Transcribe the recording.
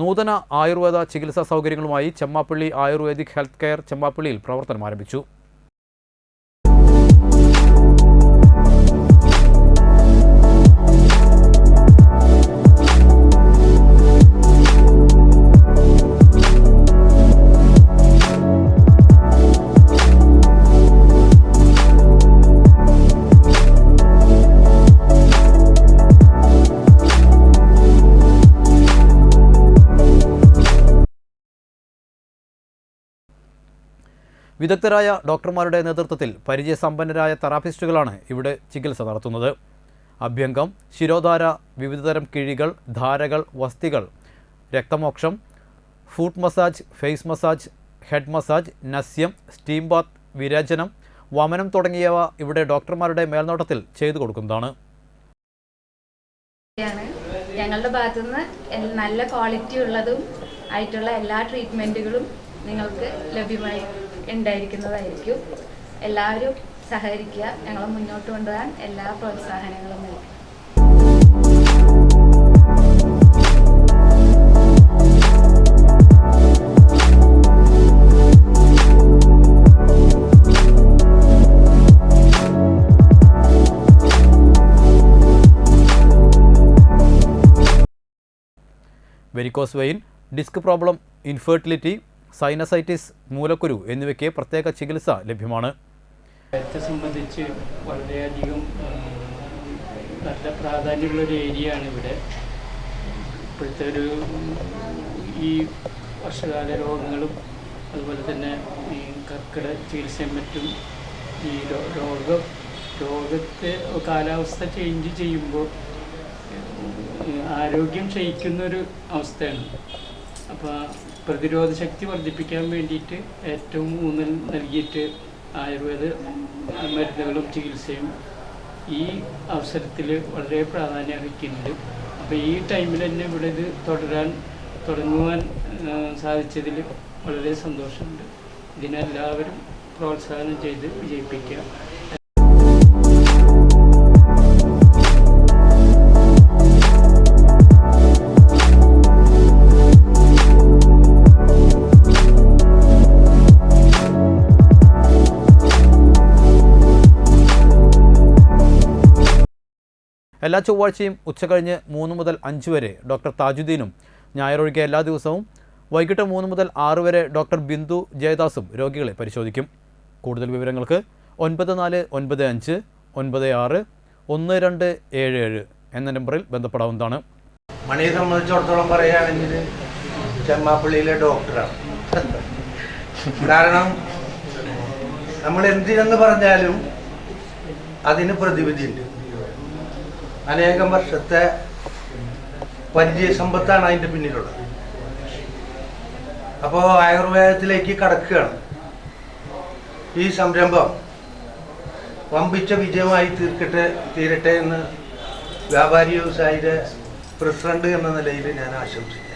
നൂതന ആയുർവേദ ചികിത്സാ സൗകര്യങ്ങളുമായി ചെമ്മാപ്പള്ളി ആയുർവേദിക് ഹെൽത്ത് കെയർ ചെമ്മാപ്പള്ളിയിൽ പ്രവർത്തനം ആരംഭിച്ചു. വിദഗ്ധരായ ഡോക്ടർമാരുടെ നേതൃത്വത്തിൽ പരിചയസമ്പന്നരായ തെറാപ്പിസ്റ്റുകളാണ് ഇവിടെ ചികിത്സ നടത്തുന്നത്. അഭ്യംഗം ശിരോധാര വിവിധതരം കിഴികൾ ധാരകൾ വസ്തികൾ രക്തമോക്ഷം foot massage face massage head massage നസ്യം steam bath വിരചനം വമനം തുടങ്ങിയവ ഇവിടെ ഡോക്ടർമാരുടെ മേൽനോട്ടത്തിൽ ചെയ്തു കൊടുക്കുന്നതാണ്. ഞങ്ങളുടെ ഭാഗത്തുനിന്ന് നല്ല ക്വാളിറ്റി ഉള്ളതും ആയിട്ടുള്ള എല്ലാ ട്രീറ്റ്മെന്റുകളും നിങ്ങൾക്ക് ലഭ്യമായി. ഉണ്ടായിരിക്കുന്നതായിരിക്കും. എല്ലാവരും സഹകരിക്കുക ഞങ്ങളെ മുന്നോട്ട് കൊണ്ടുപോകാൻ എല്ലാ പ്രോത്സാഹനങ്ങളും നൽകും varicose vein disc problem infertility sinusitis മൂലക്കുരു എന്നിവയ്ക്ക് പ്രത്യേക ചികിത്സ ലഭ്യമാണ്. സംബന്ധിച്ച് വളരെയധികം നല്ല പ്രാധാന്യമുള്ളൊരു ഏരിയ ആണ് ഇവിടെ. ഇപ്പോഴത്തെ ഒരു ഈ വർഷകാല രോഗങ്ങളും അതുപോലെ തന്നെ ഈ കർക്കിട ചികിത്സയും മറ്റും ഈ രോഗം രോഗത്തെ കാലാവസ്ഥ ചേഞ്ച് ചെയ്യുമ്പോൾ ആരോഗ്യം ക്ഷയിക്കുന്നൊരു അവസ്ഥയാണ്. അപ്പോൾ പ്രതിരോധ ശക്തി വർദ്ധിപ്പിക്കാൻ വേണ്ടിയിട്ട് ഏറ്റവും ഊന്നൽ നൽകിയിട്ട് ആയുർവേദ മരുന്നുകളും ചികിത്സയും ഈ അവസരത്തിൽ വളരെ പ്രാധാന്യം അർഹിക്കുന്നുണ്ട്. അപ്പോൾ ഈ ടൈമിൽ തന്നെ ഇവിടെ ഇത് തുടരാൻ തുടങ്ങുവാൻ സാധിച്ചതിൽ വളരെ സന്തോഷമുണ്ട്. ഇതിനെല്ലാവരും പ്രോത്സാഹനം ചെയ്ത് വിജയിപ്പിക്കുക. എല്ലാ ചൊവ്വാഴ്ചയും ഉച്ചകഴിഞ്ഞ് മൂന്ന് മുതൽ അഞ്ച് വരെ ഡോക്ടർ താജുദ്ദീനും ഞായറൊഴികെ എല്ലാ ദിവസവും വൈകിട്ട് മൂന്ന് മുതൽ ആറ് വരെ ഡോക്ടർ ബിന്ദു ജയദാസും രോഗികളെ പരിശോധിക്കും. കൂടുതൽ വിവരങ്ങൾക്ക് ഒൻപത് നാല് ഒൻപത് അഞ്ച് ഒൻപത് ആറ് ഒന്ന് രണ്ട് ഏഴ് ഏഴ് എന്ന നമ്പറിൽ ബന്ധപ്പെടാവുന്നതാണ്. മണിയെ സംബന്ധിച്ചിടത്തോളം പറയുകയാണെങ്കിൽ ചെമ്മാപ്പള്ളിയിലെ ഡോക്ടറാണ്. കാരണം നമ്മൾ എന്തിനെന്ന് പറഞ്ഞാലും അതിന് പ്രതിവിധിയുണ്ട്. അനേകം വർഷത്തെ പരിചയസമ്പത്താണ് അതിന്റെ പിന്നിലുള്ളത്. അപ്പോൾ ആയുർവേദത്തിലേക്ക് കടക്കുകയാണ്. ഈ സംരംഭം വമ്പിച്ച വിജയമായി തീർക്കട്ടെ തീരട്ടെ എന്ന് വ്യാപാരി വ്യവസായിയുടെ പ്രസിഡന്റ് എന്ന നിലയിൽ ഞാൻ ആശംസിക്കാം